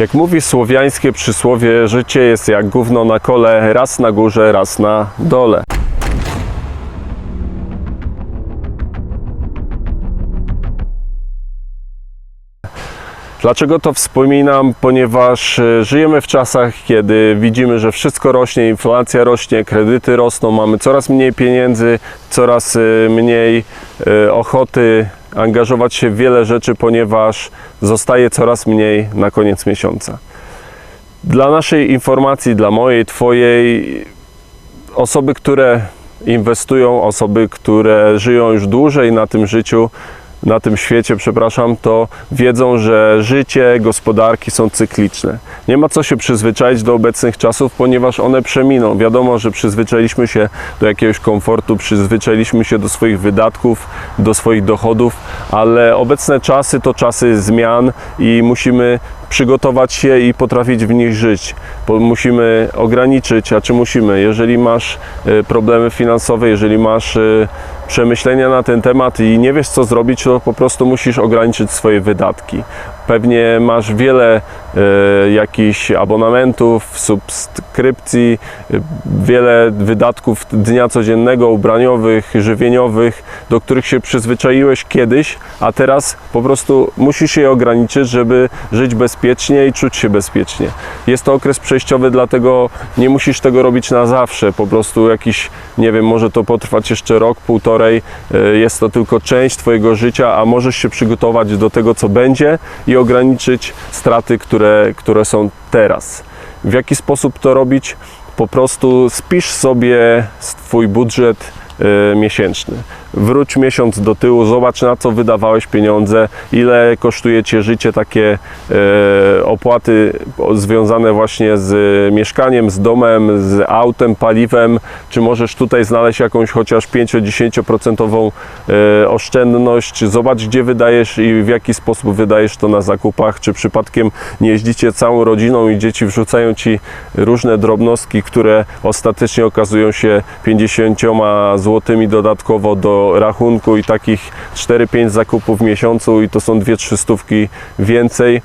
Jak mówi słowiańskie przysłowie, życie jest jak gówno na kole, raz na górze, raz na dole. Dlaczego to wspominam? Ponieważ e, żyjemy w czasach, kiedy widzimy, że wszystko rośnie, inflacja rośnie, kredyty rosną, mamy coraz mniej pieniędzy, coraz e, mniej e, ochoty angażować się w wiele rzeczy, ponieważ zostaje coraz mniej na koniec miesiąca. Dla naszej informacji, dla mojej, Twojej, osoby, które inwestują, osoby, które żyją już dłużej na tym życiu, na tym świecie, przepraszam, to wiedzą, że życie, gospodarki są cykliczne. Nie ma co się przyzwyczaić do obecnych czasów, ponieważ one przeminą. Wiadomo, że przyzwyczailiśmy się do jakiegoś komfortu, przyzwyczailiśmy się do swoich wydatków, do swoich dochodów, ale obecne czasy to czasy zmian i musimy przygotować się i potrafić w nich żyć. Musimy ograniczyć, a czy musimy? Jeżeli masz e, problemy finansowe, jeżeli masz e, przemyślenia na ten temat i nie wiesz co zrobić, to po prostu musisz ograniczyć swoje wydatki. Pewnie masz wiele e, jakichś abonamentów, subskrypcji, e, wiele wydatków dnia codziennego, ubraniowych, żywieniowych, do których się przyzwyczaiłeś kiedyś, a teraz po prostu musisz je ograniczyć, żeby żyć bezpiecznie i czuć się bezpiecznie. Jest to okres przejściowy, dlatego nie musisz tego robić na zawsze. Po prostu jakiś, nie wiem, może to potrwać jeszcze rok, półtorej. E, Jest to tylko część Twojego życia, a możesz się przygotować do tego, co będzie i ograniczyć straty, które, które są teraz. W jaki sposób to robić? Po prostu spisz sobie swój budżet e, miesięczny. Wróć miesiąc do tyłu, zobacz na co wydawałeś pieniądze, ile kosztuje Cię życie, takie e, opłaty związane właśnie z mieszkaniem, z domem, z autem, paliwem, czy możesz tutaj znaleźć jakąś chociaż 5-10% e, oszczędność, zobacz gdzie wydajesz i w jaki sposób wydajesz to na zakupach, czy przypadkiem nie jeździcie całą rodziną i dzieci wrzucają Ci różne drobnostki, które ostatecznie okazują się 50 złotymi dodatkowo do rachunku i takich 4-5 zakupów w miesiącu i to są 2-3 stówki więcej.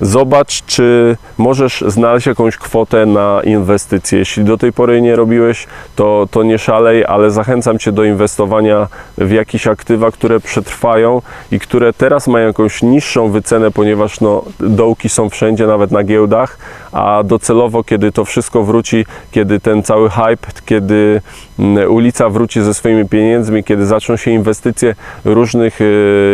Zobacz, czy możesz znaleźć jakąś kwotę na inwestycje. Jeśli do tej pory nie robiłeś, to, to nie szalej, ale zachęcam Cię do inwestowania w jakieś aktywa, które przetrwają i które teraz mają jakąś niższą wycenę, ponieważ no, dołki są wszędzie, nawet na giełdach, a docelowo, kiedy to wszystko wróci, kiedy ten cały hype, kiedy mm, ulica wróci ze swoimi pieniędzmi, kiedy zaczną się inwestycje różnych e,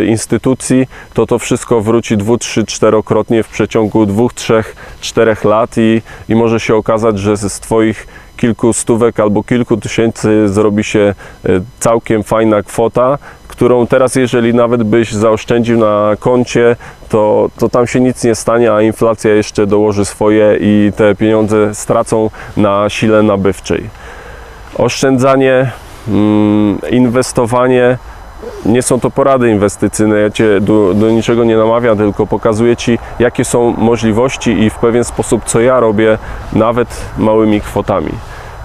instytucji, to to wszystko wróci dwu, trzy, czterokrotnie w przeciągu dwóch, trzech, czterech lat i, i może się okazać, że z Twoich kilku stówek albo kilku tysięcy zrobi się e, całkiem fajna kwota, którą teraz, jeżeli nawet byś zaoszczędził na koncie, to, to tam się nic nie stanie, a inflacja jeszcze dołoży swoje i te pieniądze stracą na sile nabywczej. Oszczędzanie, mm, inwestowanie nie są to porady inwestycyjne. Ja Cię do, do niczego nie namawiam, tylko pokazuję Ci, jakie są możliwości i w pewien sposób, co ja robię, nawet małymi kwotami.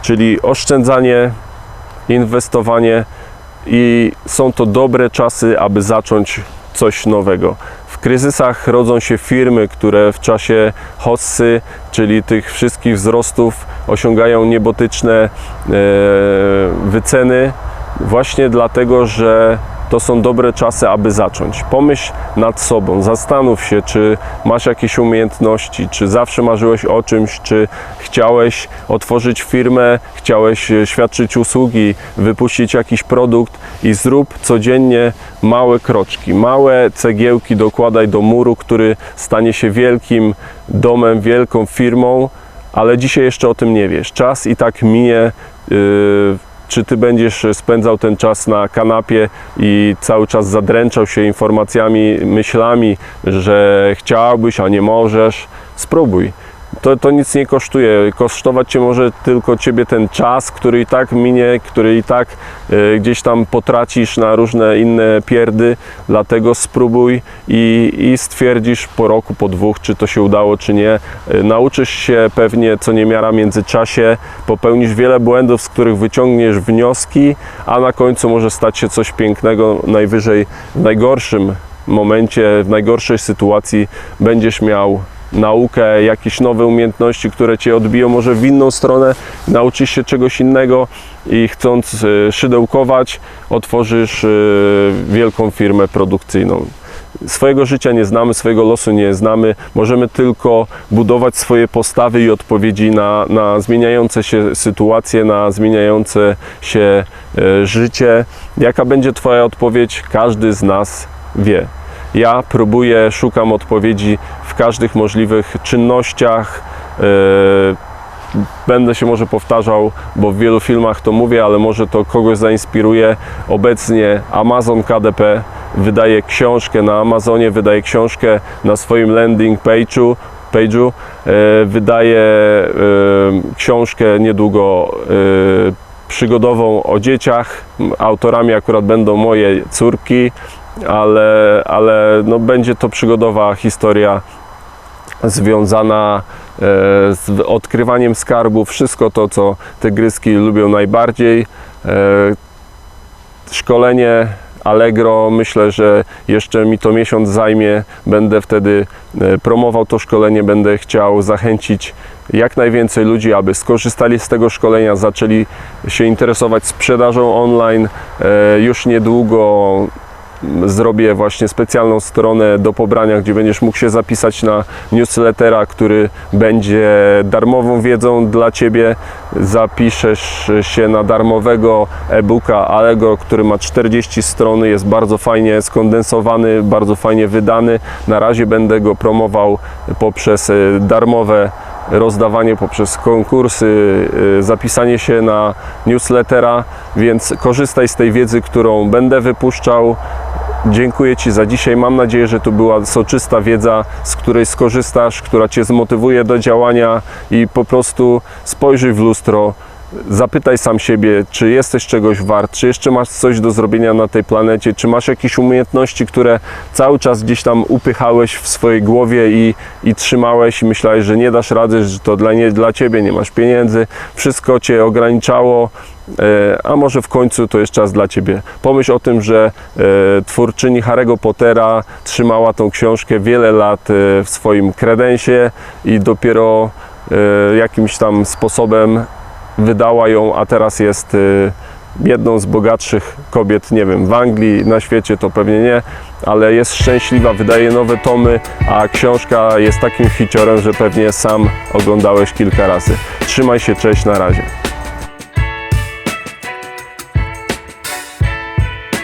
Czyli oszczędzanie, inwestowanie i są to dobre czasy, aby zacząć coś nowego. W kryzysach rodzą się firmy, które w czasie hossy, czyli tych wszystkich wzrostów, osiągają niebotyczne e, wyceny, właśnie dlatego, że to są dobre czasy, aby zacząć. Pomyśl nad sobą, zastanów się, czy masz jakieś umiejętności, czy zawsze marzyłeś o czymś, czy chciałeś otworzyć firmę, chciałeś e, świadczyć usługi, wypuścić jakiś produkt i zrób codziennie małe kroczki, małe cegiełki dokładaj do muru, który stanie się wielkim domem, wielką firmą, ale dzisiaj jeszcze o tym nie wiesz. Czas i tak minie. Yy, czy ty będziesz spędzał ten czas na kanapie i cały czas zadręczał się informacjami, myślami, że chciałbyś, a nie możesz? Spróbuj. To, to nic nie kosztuje. Kosztować cię może tylko ciebie ten czas, który i tak minie, który i tak e, gdzieś tam potracisz na różne inne pierdy. Dlatego spróbuj i, i stwierdzisz po roku, po dwóch, czy to się udało, czy nie. E, nauczysz się pewnie co niemiara w międzyczasie, popełnisz wiele błędów, z których wyciągniesz wnioski, a na końcu może stać się coś pięknego, najwyżej w najgorszym momencie, w najgorszej sytuacji będziesz miał naukę, jakieś nowe umiejętności, które cię odbiją może w inną stronę, nauczysz się czegoś innego i chcąc e, szydełkować, otworzysz e, wielką firmę produkcyjną. Swojego życia nie znamy, swojego losu nie znamy. Możemy tylko budować swoje postawy i odpowiedzi na, na zmieniające się sytuacje, na zmieniające się e, życie. Jaka będzie Twoja odpowiedź? Każdy z nas wie. Ja próbuję, szukam odpowiedzi w każdych możliwych czynnościach. e, Będę się może powtarzał, bo w wielu filmach to mówię, ale może to kogoś zainspiruje. Obecnie Amazon KDP wydaje książkę na Amazonie, wydaje książkę na swoim landing page'u, page'u e, wydaje e, książkę niedługo przygodową o dzieciach. Autorami akurat będą moje córki, ale, ale no będzie to przygodowa historia związana e, z odkrywaniem skarbów, wszystko to, co te gryzki lubią najbardziej. E, Szkolenie Allegro, myślę, że jeszcze mi to miesiąc zajmie. Będę wtedy e, promował to szkolenie, będę chciał zachęcić jak najwięcej ludzi, aby skorzystali z tego szkolenia, zaczęli się interesować sprzedażą online. Już niedługo zrobię właśnie specjalną stronę do pobrania, gdzie będziesz mógł się zapisać na newslettera, który będzie darmową wiedzą dla Ciebie. Zapiszesz się na darmowego e-booka Allegro, który ma 40 stron, jest bardzo fajnie skondensowany, bardzo fajnie wydany. Na razie będę go promował poprzez e, darmowe rozdawanie poprzez konkursy, y, zapisanie się na newslettera, więc korzystaj z tej wiedzy, którą będę wypuszczał. Dziękuję Ci za dzisiaj. Mam nadzieję, że to była soczysta wiedza, z której skorzystasz, która Cię zmotywuje do działania i po prostu spojrzyj w lustro. Zapytaj sam siebie, czy jesteś czegoś wart, czy jeszcze masz coś do zrobienia na tej planecie, czy masz jakieś umiejętności, które cały czas gdzieś tam upychałeś w swojej głowie i, i trzymałeś i myślałeś, że nie dasz rady, że to dla, nie dla ciebie, nie masz pieniędzy, wszystko cię ograniczało, a może w końcu to jest czas dla ciebie. Pomyśl o tym, że e, twórczyni Harry'ego Pottera trzymała tą książkę wiele lat e, w swoim kredensie i dopiero e, jakimś tam sposobem wydała ją, a teraz jest jedną z bogatszych kobiet, nie wiem, w Anglii, na świecie to pewnie nie, ale jest szczęśliwa, wydaje nowe tomy, a książka jest takim hiciorem, że pewnie sam oglądałeś kilka razy. Trzymaj się, cześć, na razie.